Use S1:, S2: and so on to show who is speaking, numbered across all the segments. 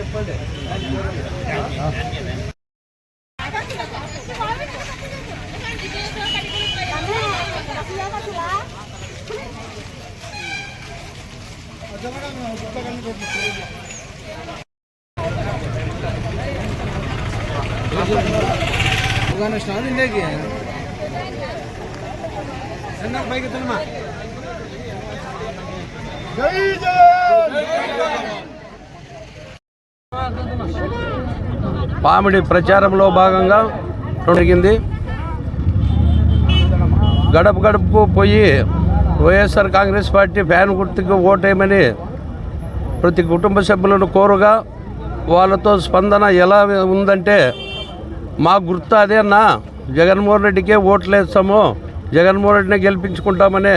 S1: చెప్పండి. జనగణన ఉపకరణ അഫ്ഗാനിസ്ഥാൻ അതിൻ്റെയൊക്കെ എന്നാ
S2: పామిడి ప్రచారంలో భాగంగా జరిగింది. గడప గడపకు పోయి వైఎస్ఆర్ కాంగ్రెస్ పార్టీ ఫ్యాన్ గుర్తుకు ఓటేయమని ప్రతి కుటుంబ సభ్యులను కోరుగా వాళ్ళతో స్పందన ఎలా ఉందంటే మా గుర్తు అదే అన్నా. జగన్మోహన్ రెడ్డికే ఓట్లు వేస్తాము. జగన్మోహన్ రెడ్డిని గెలిపించుకుంటామని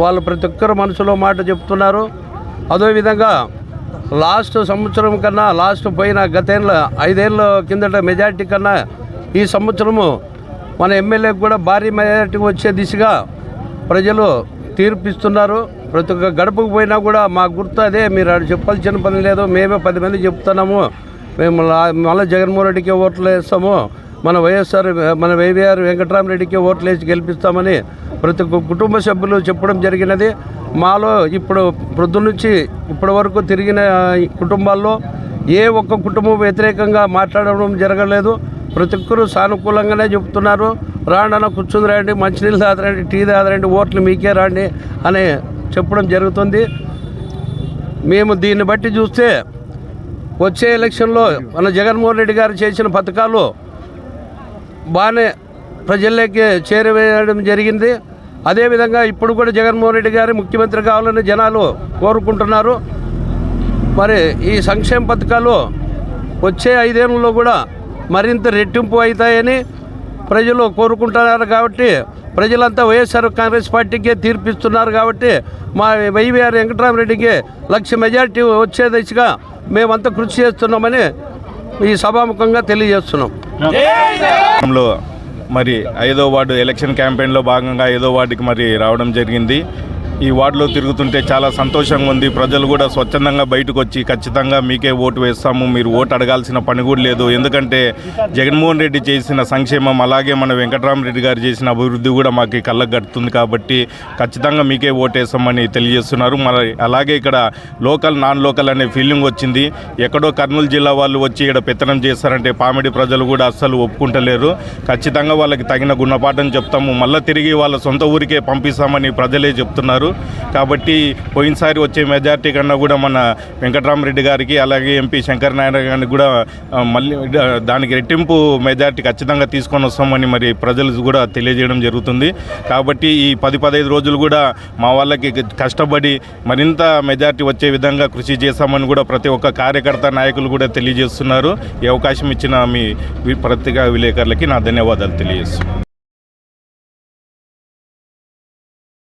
S2: వాళ్ళు ప్రతి ఒక్కరు మనసులో మాట చెప్తున్నారు. అదేవిధంగా లాస్ట్ సంవత్సరం కన్నా లాస్ట్ పోయిన గతేళ్ళ ఐదేళ్ళ కిందట మెజార్టీ కన్నా ఈ సంవత్సరము మన ఎమ్మెల్యేకి కూడా భారీ మెజార్టీ వచ్చే దిశగా ప్రజలు తీర్పిస్తున్నారు. ప్రతి ఒక్క గడపకు పోయినా కూడా మా గుర్తు అదే. మీరు చెప్పాల్సిన పని లేదు. మేమే పది మంది చెప్తున్నాము. మేము మళ్ళీ జగన్మోహన్ రెడ్డికి ఓట్లు వేస్తాము. మన వైఎస్ఆర్ మన వైవిఆర్ వెంకటరామరెడ్డికి ఓట్లు వేసి గెలిపిస్తామని ప్రతి ఒక్క కుటుంబ సభ్యులు చెప్పడం జరిగినది. మాలో ఇప్పుడు ప్రొద్దు నుంచి ఇప్పటి వరకు తిరిగిన కుటుంబాల్లో ఏ ఒక్క కుటుంబం వ్యతిరేకంగా మాట్లాడడం జరగలేదు. ప్రతి ఒక్కరూ సానుకూలంగానే చెప్తున్నారు రాండి కూర్చుని రండి మంచినీళ్ళు తాదరండి టీ తాదరండి ఓట్లు మీకే రాండి అని చెప్పడం జరుగుతుంది. మేము దీన్ని బట్టి చూస్తే వచ్చే ఎలక్షన్లో మన జగన్మోహన్ రెడ్డి గారు చేసిన పథకాలు బాగానే ప్రజల్లోకి చేరవేయడం జరిగింది. అదేవిధంగా ఇప్పుడు కూడా జగన్మోహన్ రెడ్డి గారు ముఖ్యమంత్రి కావాలని జనాలు కోరుకుంటున్నారు. మరి ఈ సంక్షేమ పథకాలు వచ్చే ఐదేళ్ళలో కూడా మరింత రెట్టింపు అవుతాయని ప్రజలు కోరుకుంటున్నారు కాబట్టి ప్రజలంతా వైఎస్ఆర్ కాంగ్రెస్ పార్టీకే తీర్పిస్తున్నారు కాబట్టి మా వైవీఆర్ వెంకటరామరెడ్డికి లక్ష మెజార్టీ వచ్చే దిశగా మేమంతా కృషి చేస్తున్నామని ఈ సభాముఖంగా తెలియజేస్తున్నాం.
S3: మరి ఐదో వార్డు ఎలక్షన్ క్యాంపెయిన్లో భాగంగా ఐదో వార్డుకి మరి రావడం జరిగింది. ఈ వార్డులో తిరుగుతుంటే చాలా సంతోషంగా ఉంది. ప్రజలు కూడా స్వచ్ఛందంగా బయటకు వచ్చి ఖచ్చితంగా మీకే ఓటు వేస్తాము మీరు ఓటు అడగాల్సిన పని కూడా లేదు. ఎందుకంటే జగన్మోహన్ రెడ్డి చేసిన సంక్షేమం అలాగే మన వెంకటరామరెడ్డి గారు చేసిన అభివృద్ధి కూడా మాకు కళ్ళకు గడుతుంది కాబట్టి ఖచ్చితంగా మీకే ఓటు వేస్తామని తెలియజేస్తున్నారు. మరి అలాగే ఇక్కడ లోకల్ నాన్ లోకల్ అనే ఫీలింగ్ వచ్చింది. ఎక్కడో కర్నూలు జిల్లా వాళ్ళు వచ్చి ఇక్కడ పెత్తనం చేస్తారంటే పామిడి ప్రజలు కూడా అస్సలు ఒప్పుకుంటలేరు. ఖచ్చితంగా వాళ్ళకి తగిన గుణపాఠం చెప్తాము. మళ్ళీ తిరిగి వాళ్ళ సొంత ఊరికే పంపిస్తామని ప్రజలే చెప్తున్నారు. కాబట్టి పోయినసారి వచ్చే మెజార్టీ కన్నా కూడా మన వెంకటరామరెడ్డి గారికి అలాగే ఎంపీ శంకర్ నారాయణ గారికి కూడా మళ్ళీ దానికి రెట్టింపు మెజార్టీ ఖచ్చితంగా తీసుకొని వస్తామని మరి ప్రజలు కూడా తెలియజేయడం జరుగుతుంది. కాబట్టి ఈ పది పదహైదు రోజులు కూడా మా వాళ్ళకి కష్టపడి మరింత మెజార్టీ వచ్చే విధంగా కృషి చేస్తామని కూడా ప్రతి ఒక్క కార్యకర్త నాయకులు కూడా తెలియజేస్తున్నారు. ఈ అవకాశం ఇచ్చిన మీ వి- పత్రికా విలేకరులకి నా ధన్యవాదాలు తెలియజేస్తున్నాను.